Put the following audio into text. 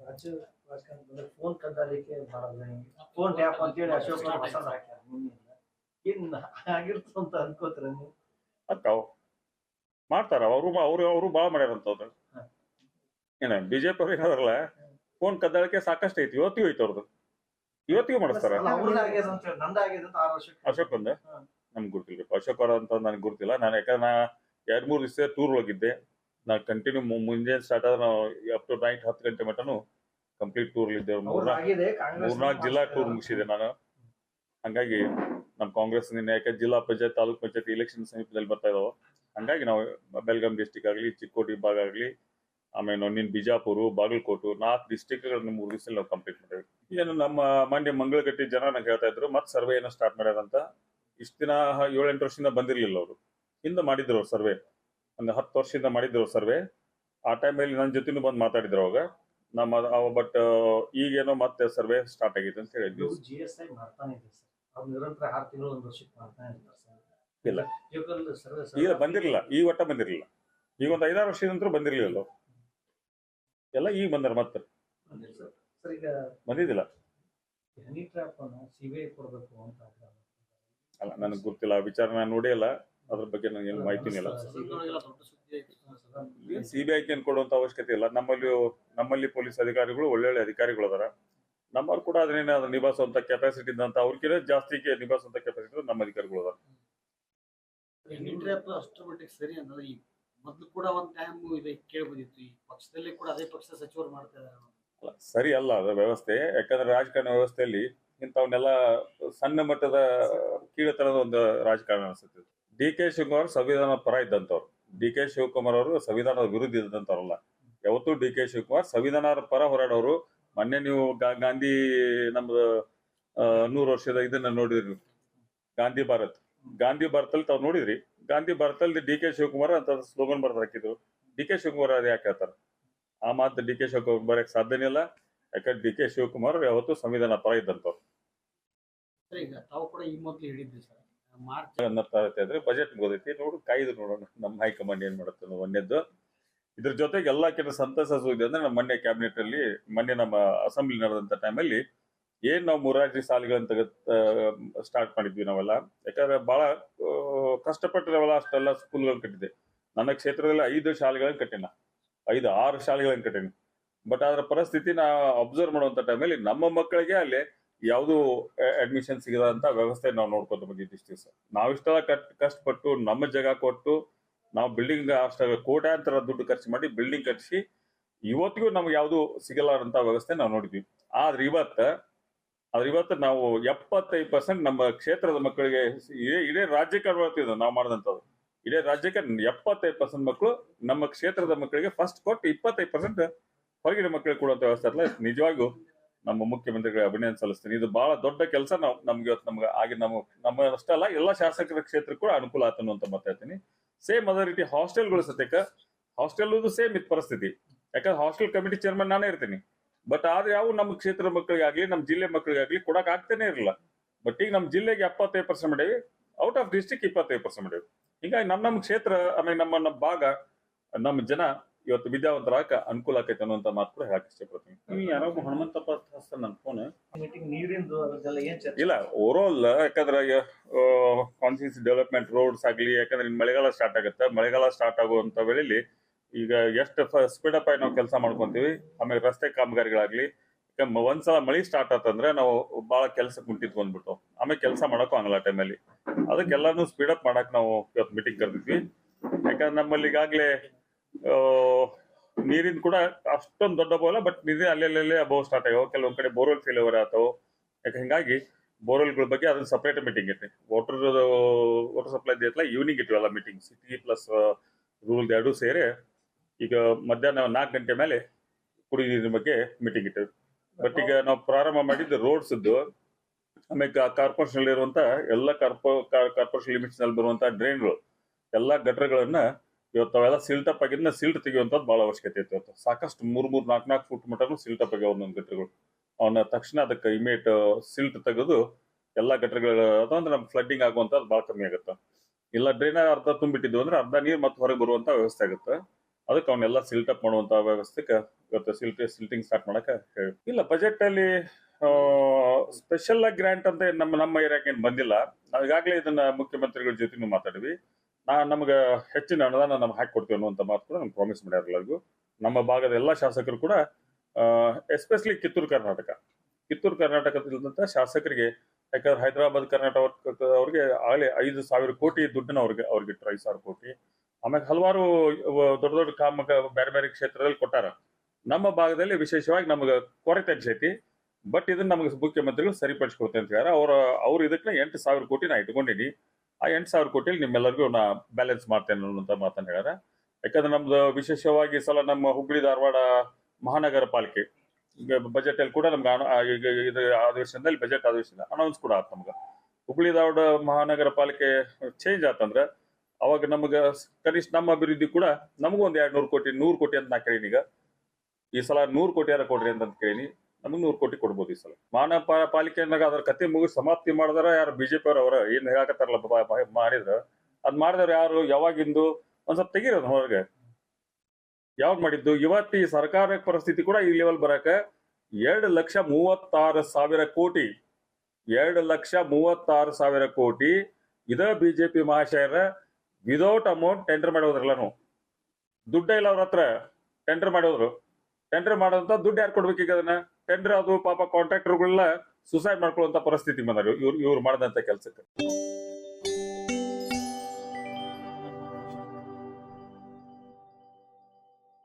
ರಾಜ್ಯ ರಾಜಕಾರಣದಲ್ಲಿ ಫೋನ್ ಕದ್ದಾಲಿಕೆ ಮಾಡೋದು ಫೋನ್ ಟ್ಯಾಪ್ ಅಂತೇಳಿ ಅಶೋಕ್ ಅವ್ರು ಹೊಸದ್ ಹಾಕ್ಯಾರ ನಿನ್ನೆಯಿಂದ ಏನ್ ಆಗಿರ್ತದ ಅಂತ ಅನ್ಕೋತೀರ ನೀವು ಅಕ್ಕಾವ್ ಮಾಡ್ತಾರ ಅವರು ಅವರು ಅವರು ಮಾಡ್ಯಾರಂತವ್ರು ಏನ ಬಿಜೆಪಿ ಅವ್ರಿಗೆ ಏನಾದ್ರಲ್ಲ ಫೋನ್ ಕದ್ದಾಳಿಕೆ ಸಾಕಷ್ಟು ಐತಿ ಇವತ್ತಿಗೂ ಐತಿ ಅವ್ರದ್ದು ಇವತ್ತಿಗೂ ಮಾಡಿಸ್ತಾರ. ಅಶೋಕ್ ಒಂದ. ನಮ್ಗೆ ಗೊತ್ತಿಲ್ಲ ಅಶೋಕ್ ಅವ್ರ ಅಂತ ನನಗೆ ಗೊತ್ತಿಲ್ಲ ನಾನು ಯಾಕಂದ್ರೆ ನಾ ಎರಡ್ ಮೂರು ದಿವಸ ಟೂರ್ ಹೋಗಿದ್ದೆ. ನಾನು ಕಂಟಿನ್ಯೂ ಮುಂಜಾನೆ ಸ್ಟಾರ್ಟ್ ಆದ್ರೆ ನಾವು ಅಪ್ ಟು ನೈಟ್ ಹತ್ತು ಗಂಟೆ ಮಟನು ಕಂಪ್ಲೀಟ್ ಟೂರ್ ಇದ್ದೇವೆ ಮೂರ್ನಾಲ್ಕು ಜಿಲ್ಲಾ ಟೂರ್ ಮುಗಿಸಿದೆ ನಾನು. ಹಂಗಾಗಿ ನಮ್ಮ ಕಾಂಗ್ರೆಸ್ ನಿನ್ನೆ ಯಾಕೆ ಜಿಲ್ಲಾ ಪಂಚಾಯತ್ ತಾಲೂಕ್ ಪಂಚಾಯತ್ ಇಲೆಕ್ಷನ್ ಸಮೀಪದಲ್ಲಿ ಬರ್ತಾ ಇದಾವೆ. ಹಂಗಾಗಿ ನಾವು ಬೆಲ್ಗಾಂ ಡಿಸ್ಟಿಕ್ ಆಗಲಿ ಚಿಕ್ಕೋಡಿ ಭಾಗ ಆಗಲಿ ಆಮೇಲೆ ನಿನ್ನ ಬಿಜಾಪುರ ಬಾಗಲಕೋಟು ನಾಲ್ಕು ಡಿಸ್ಟಿಕ್ಗಳನ್ನ ಮೂರು ದಿವಸದಲ್ಲಿ ನಾವು ಕಂಪ್ಲೀಟ್ ಮಾಡಿದ್ವಿ ಏನು ನಮ್ಮ ಮಂಡ್ಯ ಮಂಗಳಗಟ್ಟಿ ಜನ ನಂಗೆ ಹೇಳ್ತಾ ಇದ್ರು ಮತ್ತೆ ಸರ್ವೆ ಏನೋ ಸ್ಟಾರ್ಟ್ ಮಾಡ್ಯಾರಂತ. ಇಷ್ಟ ದಿನ ಏಳೆಂಟು ವರ್ಷದಿಂದ ಬಂದಿರಲಿಲ್ಲ ಅವರು. ಹಿಂದೆ ಮಾಡಿದ್ರು ಅವ್ರು ಸರ್ವೆ ಒಂದು ಹತ್ತು ವರ್ಷದಿಂದ ಮಾಡಿದ್ರು ಸರ್ವೆ. ಆ ಟೈಮಲ್ಲಿ ನನ್ನ ಜೊತೆನೂ ಬಂದು ಮಾತಾಡಿದ್ರು ಅವಾಗ. ನಮ್ಮ ಬಟ್ ಈಗೇನೋ ಮತ್ತೆ ಸರ್ವೆ ಸ್ಟಾರ್ಟ್ ಆಗಿದೆ ಅಂತ ಹೇಳಿದ್ವಿ. ಜಿ ಎಸ್ ಐ ಮಾಡ್ತಾನೆ ಇದೆ ಸರ್. ಅವ್ರು ನಿರಂತರ ಆರು ತಿಂಗಳು ಒಂದು ವರ್ಷಕ್ಕೆ ಮಾಡ್ತಾನೆ ಇರ್ತಾರೆ ಸರ್. ಇಲ್ಲ. ಈಗ ಬಂದಿರಲಿಲ್ಲ. ಈ ಒಟ್ಟ ಬಂದಿರಲಿಲ್ಲ. ಈಗ ಒಂದು ಐದಾರು ವರ್ಷದ ನಂತರ ಬಂದಿರಲಿಲ್ಲ. ಎಲ್ಲ ಈಗ ಬಂದಾರ ಮತ್ತೆ? ಬಂದಿದ್ದಿಲ್ಲ. ಅಲ್ಲ ನನಗೆ ಗೊತ್ತಿಲ್ಲ. ವಿಚಾರ ನಾನು ನೋಡೇ ಇಲ್ಲ. ಅದ್ರ ಬಗ್ಗೆ ನನಗೆ ಮಾಹಿತಿನೇ ಇಲ್ಲ ಸಿ ಬಿ ಕೊಡುವಂತ ಅವಶ್ಯಕತೆ ಇಲ್ಲ. ನಮ್ಮಲ್ಲಿ ನಮ್ಮಲ್ಲಿ ಪೊಲೀಸ್ ಅಧಿಕಾರಿಗಳು ಒಳ್ಳೊಳ್ಳೆ ಅಧಿಕಾರಿಗಳು ಅದಾರ. ನಮ್ಮವ್ರು ಕೂಡ ಅದನ್ನೇನು ಅದನ್ನ ನಿಭಾಯಿಸುವಂತ ಕೆಪಾಸಿಟಿ ಇದ್ದಂತ ಅವ್ರಿಗಿಂತ ಜಾಸ್ತಿ ನಿಭಾಯಿಸುವಂತ ಕೆಪಾಸಿಟಿ ನಮ್ಮ ಅಧಿಕಾರಿಗಳು ಅದಾರ. ಅಷ್ಟರ ಮಟ್ಟಿಗೆ ಸರಿ ಅನ್ನೋದು ಈ ಮೊದ್ಲು ಕೂಡ ಒಂದ್ ಟೈಮ್ ಇದು ಕೇಳಿ ಬಂದಿತ್ತು ಈ ಪಕ್ಷದಲ್ಲಿ ಕೂಡ ಅದೇ ಪಕ್ಷದ ಸಚಿವರು ಮಾಡ್ತಾ ಇದಾರೆ ಅಲ್ಲ, ಸರಿ ಅಲ್ಲ ಅದು ವ್ಯವಸ್ಥೆ. ಯಾಕಂದ್ರೆ ರಾಜಕಾರಣ ವ್ಯವಸ್ಥೆಯಲ್ಲಿ ಇಂಥವನ್ನೆಲ್ಲ ಸಣ್ಣ ಮಟ್ಟದ ಕೀಳತನದ ಒಂದು ರಾಜಕಾರಣ ಅನಿಸುತ್ತೆ. ಡಿ ಕೆ ಶಿವಕುಮಾರ್ ಸಂವಿಧಾನ ಪರ ಇದ್ದಂಥವ್ರು ಡಿ ಕೆ ಶಿವಕುಮಾರ್ ಅವರು ಸಂವಿಧಾನದ ವಿರುದ್ಧ ಇದ್ದಂಥವ್ರಲ್ಲ ಯಾವತ್ತೂ ಡಿ ಕೆ ಶಿವಕುಮಾರ್ ಸಂವಿಧಾನ ಪರ ಹೋರಾಡೋರು. ಮೊನ್ನೆ ನೀವು ಗಾಂಧಿ ನಮ್ದು ನೂರು ವರ್ಷದ ಇದನ್ನ ನೋಡಿದ್ರಿ ನೀವು. ಗಾಂಧಿ ಭಾರತ್. ಗಾಂಧಿ ಭಾರತಲ್ಲಿ ತಾವು ನೋಡಿದ್ರಿ? ಗಾಂಧಿ ಭಾರತಲ್ಲಿ ಡಿ ಕೆ ಶಿವಕುಮಾರ್ ಅಂತ ಸ್ಲೋಗನ್ ಬರ್ದು ಹಾಕಿದ್ರು. ಡಿ ಕೆ ಶಿವಕುಮಾರ್ ಅದು ಯಾಕೆ ಹೇಳ್ತಾರೆ? ಆ ಮಾತು ಡಿ ಕೆ ಶಿವಕುಮಾರ್ ಬರಕ್ ಸಾಧ್ಯನೇ ಇಲ್ಲ. ಯಾಕಂದ್ರೆ ಡಿ ಕೆ ಶಿವಕುಮಾರ್ ಯಾವತ್ತೂ ಸಂವಿಧಾನ ಪರ ಇದ್ದಂಥವ್ರು ಈಗ ತಾವು ಕೂಡ ಈ ಮೊದಲು ಹೇಳಿದ್ರಿ ಸರ್. ಮಾರ್ಚ್ ಆಗುತ್ತೆ ಅಂದ್ರೆ ಬಜೆಟ್ ಮುಗಿದೈತಿ ನೋಡು, ಕಾಯ್ದು ನೋಡೋಣ. ನಮ್ಮ ಹೈಕಮಾಂಡ್ ಏನ್ ಮಾಡುತ್ತೆ ಒಂದೇದ್ದು ಇದ್ರ ಜೊತೆಗೆ ಎಲ್ಲಾ ಕೆಲಸ ಸಂತಸ ಸುದ್ದಿ ಅಂದ್ರೆ ನಮ್ಮ ಮೊನ್ನೆ ಕ್ಯಾಬಿನೆಟ್ ಅಲ್ಲಿ, ಮೊನ್ನೆ ನಮ್ಮ ಅಸೆಂಬ್ಲಿ ನಡೆದಂತ ಟೈಮಲ್ಲಿ ಏನ್ ನಾವು ಮುರಾರ್ಜಿ ಸಾಲಿಗಳನ್ನ ತೆಗ ಸ್ಟಾರ್ಟ್ ಮಾಡಿದ್ವಿ ನಾವೆಲ್ಲ. ಯಾಕಂದ್ರೆ ಬಹಳ ಕಷ್ಟಪಟ್ಟು ನಾವೆಲ್ಲ ಅಷ್ಟೆಲ್ಲ ಸ್ಕೂಲ್ಗಳನ್ನ ಕಟ್ಟಿದೆ. ನನ್ನ ಕ್ಷೇತ್ರದಲ್ಲಿ ಐದು ಶಾಲೆಗಳನ್ನ ಕಟ್ಟಿನ. ಐದು, ಆರು ಶಾಲೆಗಳನ್ನ ಕಟ್ಟಿನ. ಬಟ್ ಅದರ ಪರಿಸ್ಥಿತಿ ನಾ ಅಬ್ಸರ್ವ್ ಮಾಡುವಂತ ಟೈಮಲ್ಲಿ ನಮ್ಮ ಮಕ್ಕಳಿಗೆ ಅಲ್ಲಿ ಯಾವುದು ಅಡ್ಮಿಷನ್ ಸಿಗದಂತ ವ್ಯವಸ್ಥೆ ನಾವು ನೋಡ್ಕೊತ ಬಂದಿದ್ದು ಇಷ್ಟು ದಿವಸ. ನಾವಿಷ್ಟೆಲ್ಲ ಕಷ್ಟಪಟ್ಟು ನಮ್ಮ ಜಾಗ ಕೊಟ್ಟು ನಾವು ಬಿಲ್ಡಿಂಗ್ ಅಷ್ಟ ಕೋಟ್ಯಾಂತರ ದುಡ್ಡು ಖರ್ಚು ಮಾಡಿ ಬಿಲ್ಡಿಂಗ್ ಕಟ್ಟಿಸಿ ಇವತ್ತಿಗೂ ನಮ್ಗೆ ಯಾವುದು ಸಿಗಲಾರಂತ ವ್ಯವಸ್ಥೆ ನಾವು ನೋಡಿದ್ವಿ. ಆದ್ರೆ ಇವತ್ತ, ಆದ್ರೆ ಇವತ್ತು ನಾವು ಎಪ್ಪತ್ತೈದು ಪರ್ಸೆಂಟ್ ನಮ್ಮ ಕ್ಷೇತ್ರದ ಮಕ್ಕಳಿಗೆ ಇಡೀ ಇಡೀ ರಾಜ್ಯಕ್ಕೆ ಬರ್ತಿದ್ದು ನಾವು ಮಾಡಿದಂಥದ್ದು. ಇಡೀ ರಾಜ್ಯಕ್ಕೆ ಎಪ್ಪತ್ತೈದು ಪರ್ಸೆಂಟ್ ಮಕ್ಕಳು ನಮ್ಮ ಕ್ಷೇತ್ರದ ಮಕ್ಕಳಿಗೆ ಫಸ್ಟ್ ಕೊಟ್ಟು ಇಪ್ಪತ್ತೈದು ಪರ್ಸೆಂಟ್ ಹೊರಗಿನ ಮಕ್ಕಳಿಗೆ ಕೊಡುವಂತ ವ್ಯವಸ್ಥೆ ಅಲ್ಲ ನಿಜವಾಗೂ ನಮ್ಮ ಮುಖ್ಯಮಂತ್ರಿಗಳಿಗೆ ಅಭಿನಂದನೆ ಸಲ್ಲಿಸ್ತೀನಿ. ಇದು ಬಹಳ ದೊಡ್ಡ ಕೆಲಸ ನಾವು, ನಮ್ಗೆ ಇವತ್ತು ನಮ್ಗೆ ಆಗಿ ನಮ್ಮ ನಮ್ಮ ಅಷ್ಟೇ ಅಲ್ಲ ಎಲ್ಲ ಶಾಸಕರ ಕ್ಷೇತ್ರಕ್ಕೆ ಕೂಡ ಅನುಕೂಲ ಆತನು ಅಂತ ಮಾತಾಡ್ತೀನಿ ಸೇಮ್ ಅದೇ ರೀತಿ ಹಾಸ್ಟೆಲ್ಗಳು ಸತ್ಯಕ್ಕ ಹಾಸ್ಟೆಲ್ ಸೇಮ್ ಇತ್ತು ಪರಿಸ್ಥಿತಿ. ಯಾಕಂದ್ರೆ ಹಾಸ್ಟೆಲ್ ಕಮಿಟಿ ಚೇರ್ಮನ್ ನಾನೇ ಇರ್ತೀನಿ. ಬಟ್ ಆದ್ರೆ ಯಾವ ನಮ್ಮ ಕ್ಷೇತ್ರ ಮಕ್ಕಳಿಗಾಗ್ಲಿ, ನಮ್ಮ ಜಿಲ್ಲೆ ಮಕ್ಕಳಿಗಾಗ್ಲಿ ಕೊಡಕ್ ಆಗ್ತಾನೆ ಇರಲಿಲ್ಲ. ಬಟ್ ಈಗ ನಮ್ಮ ಜಿಲ್ಲೆಗೆ ಎಪ್ಪತ್ತೈದು ಪರ್ಸೆಂಟ್ ಮಾಡೇವಿ ಔಟ್ ಆಫ್ ಡಿಸ್ಟಿಕ್ ಇಪ್ಪತ್ತೈದು ಪರ್ಸೆಂಟ್ ಮಾಡೇವಿ. ಹೀಗಾಗಿ ನಮ್ಮ ನಮ್ಮ ಕ್ಷೇತ್ರ ಆಮೇಲೆ ನಮ್ಮ ನಮ್ಮ ಭಾಗ, ನಮ್ಮ ಜನ ಇವತ್ತು ವಿದ್ಯಾವಂತರಾಗ ಅನುಕೂಲ ಆಕೈತೆ ಅನ್ನುವಂತ ಮಾತು ಕೂಡ ಹೇಳಕ್ ಇಷ್ಟಪಡ್ತೀನಿ. ನೀವು ಯಾರೋ ಹನುಮಂತಪ್ಪ ಹಸ್ತಾನ ನನ್ನ ಫೋನ್ ಮೀಟಿಂಗ್ ನೀರಿಂದು ಅದೆಲ್ಲ ಏನ್ ಚರ್ಚೆ? ಇಲ್ಲ ಓವರಾಲ್ ಯಾಕಂದ್ರೆ ಕಾನ್ಸ್ಟಿಟ್ಯೂನ್ಸ್ ಡೆವಲಪ್ಮೆಂಟ್ ರೋಡ್ಸ್ ಆಗ್ಲಿ ಯಾಕಂದ್ರೆ ಇನ್ನು ಮಳೆಗಾಲ ಸ್ಟಾರ್ಟ್ ಆಗುತ್ತೆ. ಮಳೆಗಾಲ ಸ್ಟಾರ್ಟ್ ಆಗುವಂತ ವೇಳೆಯಲ್ಲಿ ಈಗ ಎಷ್ಟು ಸ್ಪೀಡ್ ಅಪ್ ಆಗಿ ನಾವು ಕೆಲಸ ಮಾಡ್ಕೊಂತೀವಿ. ಆಮೇಲೆ ರಸ್ತೆ ಕಾಮಗಾರಿಗಳಾಗ್ಲಿ ಯಾಕಂದ್ರೆ ಒಂದ್ಸಲ ಮಳಿ ಸ್ಟಾರ್ಟ್ ಆತಂದ್ರೆ ನಾವು ಬಹಳ ಕೆಲಸ ಕುಂಟಿತ್ ಬಂದ್ಬಿಟ್ಟು ಆಮೇಲೆ ಕೆಲಸ ಮಾಡಕ್ಕೂ ಆಗಲ್ಲ ಟೈಮಲ್ಲಿ ಅದಕ್ಕೆಲ್ಲಾನು ಸ್ಪೀಡ್ ಅಪ್ ಮಾಡಕ್ ನಾವು ಇವತ್ತು ಮೀಟಿಂಗ್ ಕರೆದಿದ್ವಿ. ಯಾಕಂದ್ರೆ ನಮ್ಮಲ್ಲಿ ಈಗಾಗಲೇ ನೀರಿನ ಕೂಡ ಅಷ್ಟೊಂದು ದೊಡ್ಡ ಅಭಾವ ಬಟ್ ನೀರಿನ ಅಲ್ಲೆಲ್ಲೇ ಅಭಾವ ಸ್ಟಾರ್ಟ್ ಆಗ್ಯಾವ. ಕೆಲವೊಂದ್ ಕಡೆ ಬೋರ್ವೆಲ್ ಫೇಲ್ಯೂರ್ ಆತವು. ಯಾಕೆ ಹಿಂಗಾಗಿ ಬೋರ್ವೆಲ್ಗಳ ಬಗ್ಗೆ ಅದನ್ನ ಸಪ್ರೇಟ್ ಮೀಟಿಂಗ್ ಐತಿ ವಾಟರ್ ವಾಟರ್ ಸಪ್ಲೈ ಐತಲ್ಲ ಈವ್ನಿಂಗ್ ಇಟ್ಟಿವಲ್ಲ ಮೀಟಿಂಗ್ ಸಿಟಿ ಪ್ಲಸ್ ರೂಲ್ ಎರಡು ಸೇರಿ ಈಗ ಮಧ್ಯಾಹ್ನ ನಾಲ್ಕು ಗಂಟೆ ಮೇಲೆ ಕುಡಿ ನೀರಿನ ಬಗ್ಗೆ ಮೀಟಿಂಗ್ ಇಟ್ಟಿವಿ. ಬಟ್ ಈಗ ನಾವು ಪ್ರಾರಂಭ ಮಾಡಿದ್ದು ರೋಡ್ಸ್ ಆಮೇಲೆ ಕಾರ್ಪೊರೇಷನ್ ಇರುವಂತ ಎಲ್ಲ ಕಾರ್ಪೊ ಕಾರ್ಪೊರೇಷನ್ ಲಿಮಿಟ್ಸ್ನಲ್ಲಿ ಬರುವಂತ ಡ್ರೈನ್ಗಳು ಎಲ್ಲಾ ಗಟರ್ಗಳನ್ನ ಇವತ್ತು ಅವೆಲ್ಲ ಸಿಲ್ಟಪ್ ಆಗಿದ್ನ ಸಿಲ್ಟ್ ತೆಗೆಯುವಂಥದ್ದು ಬಹಳ ಅವಶ್ಯಕತೆ ಇತ್ತು ಇವತ್ತು. ಸಾಕಷ್ಟು ಮೂರು ಮೂರು, ನಾಲ್ಕು ನಾಲ್ಕು ಫುಟ್ ಸಿಲ್ಟ್ ಸಿಲ್ಟಪ್ ಆಗ್ಯಾವ ಒಂದೊಂದು ಗಟ್ಟರಿಗಳು ಅವನ್ನ ತಕ್ಷಣ ಅದಕ್ಕೆ ಇಮೇಟ್ ಸಿಲ್ಟ್ ತೆಗೆದು ಎಲ್ಲಾ ಗಟರ್ಗಳು ಅಂದ್ರೆ ನಮ್ಗೆ ಫ್ಲಡ್ಡಿಂಗ್ ಆಗುವಂಥದ್ದು ಬಹಳ ಕಮ್ಮಿ ಆಗುತ್ತೆ. ಇಲ್ಲ ಡ್ರೈನ್ ಅರ್ಧ ತುಂಬಿಟ್ಟಿದ್ವು ಅಂದ್ರೆ ಅರ್ಧ ನೀರು ಮತ್ತೆ ಹೊರಗೆ ಬರುವಂತ ವ್ಯವಸ್ಥೆ ಆಗುತ್ತೆ. ಅದಕ್ಕೆ ಅವನ್ನೆಲ್ಲ ಸಿಲ್ಟ್ ಅಪ್ ಮಾಡುವಂತ ವ್ಯವಸ್ಥೆಗೆ ಇವತ್ತು ಸಿಲ್ಟ್ ಸಿಲ್ಟಿಂಗ್ ಸ್ಟಾರ್ಟ್ ಮಾಡೋಕೆ ಹೇಳಿ. ಇಲ್ಲ ಬಜೆಟ್ ಅಲ್ಲಿ ಸ್ಪೆಷಲ್ ಗ್ರಾಂಟ್ ಅಂತ ನಮ್ಮ ನಮ್ಮ ಏರಿಯಾಕ್ಕೆ ಬಂದಿಲ್ಲ. ನಾವು ಈಗಾಗಲೇ ಇದನ್ನ ಮುಖ್ಯಮಂತ್ರಿಗಳ ಜೊತೆನೂ ಮಾತಾಡಿವಿ ನಾ ನಮಗೆ ಹೆಚ್ಚಿನ ಅನುದಾನ ನಮ್ಗೆ ಹಾಕಿ ಕೊಡ್ತೀವಿ ಅನ್ನುವಂಥ ಮಾತು ಕೂಡ ನಮ್ಗೆ ಪ್ರಾಮಿಸ್ ಮಾಡ್ಯಾರ ಎಲ್ಲರಿಗೂ. ನಮ್ಮ ಭಾಗದ ಎಲ್ಲ ಶಾಸಕರು ಕೂಡ ಎಸ್ಪೆಷಲಿ ಕಿತ್ತೂರು ಕರ್ನಾಟಕ. ಕಿತ್ತೂರು ಕರ್ನಾಟಕದಲ್ಲಿದ್ದಂಥ ಶಾಸಕರಿಗೆ, ಯಾಕಂದ್ರೆ ಹೈದರಾಬಾದ್ ಕರ್ನಾಟಕ ಅವ್ರಿಗೆ ಆಗಲೇ ಐದು ಸಾವಿರ ಕೋಟಿ ದುಡ್ಡನ್ನ ಅವ್ರಿಗೆ ಅವ್ರಿಗೆ ಇಟ್ಟರು ಐದು ಸಾವಿರ ಕೋಟಿ. ಆಮೇಲೆ ಹಲವಾರು ದೊಡ್ಡ ದೊಡ್ಡ ಕಾಮ ಬೇರೆ ಬೇರೆ ಕ್ಷೇತ್ರದಲ್ಲಿ ಕೊಟ್ಟಾರ. ನಮ್ಮ ಭಾಗದಲ್ಲಿ ವಿಶೇಷವಾಗಿ ನಮಗೆ ಕೊರತೆ ಅನ್ಸೈತಿ. ಬಟ್ ಇದನ್ನ ನಮಗೆ ಮುಖ್ಯಮಂತ್ರಿಗಳು ಸರಿಪಡಿಸ್ಕೊಡ್ತೇನೆ ಅಂತ ಹೇಳ್ಯಾರ. ಅವ್ರ, ಅವ್ರು ಇದಕ್ಕೆ ಎಂಟು ಸಾವಿರ ಕೋಟಿ ನಾ ಇಟ್ಕೊಂಡಿನಿ. ಆ ಎಂಟು ಸಾವಿರ ಕೋಟಿಯಲ್ಲಿ ನಿಮ್ಮೆಲ್ಲರಿಗೂ ನಾ ಬ್ಯಾಲೆನ್ಸ್ ಮಾಡ್ತೇನೆ ಅನ್ನೋಂತ ಮಾತನ್ನ ಹೇಳ್ಯಾರ. ಯಾಕಂದ್ರೆ ನಮ್ದು ವಿಶೇಷವಾಗಿ ಸಲ ನಮ್ಮ ಹುಬ್ಬಳ್ಳಿ ಧಾರವಾಡ ಮಹಾನಗರ ಪಾಲಿಕೆ ಬಜೆಟ್ ಅಲ್ಲಿ ಕೂಡ ನಮ್ಗೆ ಇದು ಅಧಿವೇಶನದಲ್ಲಿ ಬಜೆಟ್ ಅಧಿವೇಶನ ಅನೌನ್ಸ್ ಕೂಡ ಆಯ್ತು ನಮ್ಗೆ. ಹುಬ್ಳಿ ಧಾರವಾಡ ಮಹಾನಗರ ಪಾಲಿಕೆ ಚೇಂಜ್ ಆತಂದ್ರೆ ಅವಾಗ ನಮಗೆ ಕನಿಷ್ಠ ನಮ್ಮ ಅಭಿವೃದ್ಧಿ ಕೂಡ ನಮಗೂ ಒಂದ್ ಎರಡ್ ನೂರು ಕೋಟಿ ನೂರು ಕೋಟಿ ಅಂತ ನಾ ಕೇಳೀನಿ ಈಗ. ಈ ಸಲ ನೂರು ಕೋಟಿ ಯಾರ ಕೊಡ್ರಿ ಅಂತ ಕೇಳೀನಿ. ನಮಗೆ ನೂರು ಕೋಟಿ ಕೊಡ್ಬೋದು ಈ ಸಲ. ಮಾನ ಪಾ- ಪಾಲಿಕೆನಾಗ ಅದ್ರ ಕತೆ ಮುಗಿಸಿ ಸಮಾಪ್ತಿ ಮಾಡಿದಾರ ಯಾರು ಬಿಜೆಪಿ ಅವ್ರ ಅವ್ರ ಏನ್ ಹೇಳಕತ್ತಾರಲ್ಲ ಮಾಡಿದ್ರ, ಅದ್ ಮಾಡಿದವ್ರು ಯಾರು, ಯಾವಾಗಿಂದು, ಒಂದ್ ಸ್ವಲ್ಪ ತೆಗೀರೋದು ಹೊರಗೆ ಯಾವಾಗ ಮಾಡಿದ್ದು? ಇವತ್ತು ಈ ಸರ್ಕಾರ ಪರಿಸ್ಥಿತಿ ಕೂಡ ಈ ಲೆವೆಲ್ ಬರಕ ಎರಡು ಲಕ್ಷ ಮೂವತ್ತಾರು ಸಾವಿರ ಕೋಟಿ. ಎರಡು ಲಕ್ಷ ಮೂವತ್ತಾರು ಸಾವಿರ ಕೋಟಿ. ಇದ ಬಿಜೆಪಿ ಮಹಾಶಯರ ವಿದೌಟ್ ಅಮೌಂಟ್ ಟೆಂಡರ್ ಮಾಡೋದ್ರಲ್ಲನು. ದುಡ್ಡ ಇಲ್ಲ ಅವ್ರ ಹತ್ರ. ಟೆಂಡರ್ ಮಾಡೋದ್ರು. ಟೆಂಡರ್ ಮಾಡೋಂತ ದುಡ್ಡು ಯಾರು ಕೊಡ್ಬೇಕೀಗ ಅದನ್ನ? ಟೆಂಡರ್ ಅದು ಪಾಪ ಕಾಂಟ್ರಾಕ್ಟರ್ಗಳೆಲ್ಲ ಸುಸೈಡ್ ಮಾಡ್ಕೊಳ್ಳುವಂತ ಪರಿಸ್ಥಿತಿ ಬಂದರು ಇವ್ರು ಇವ್ರು ಮಾಡಿದಂತ ಕೆಲಸಕ್ಕೆ.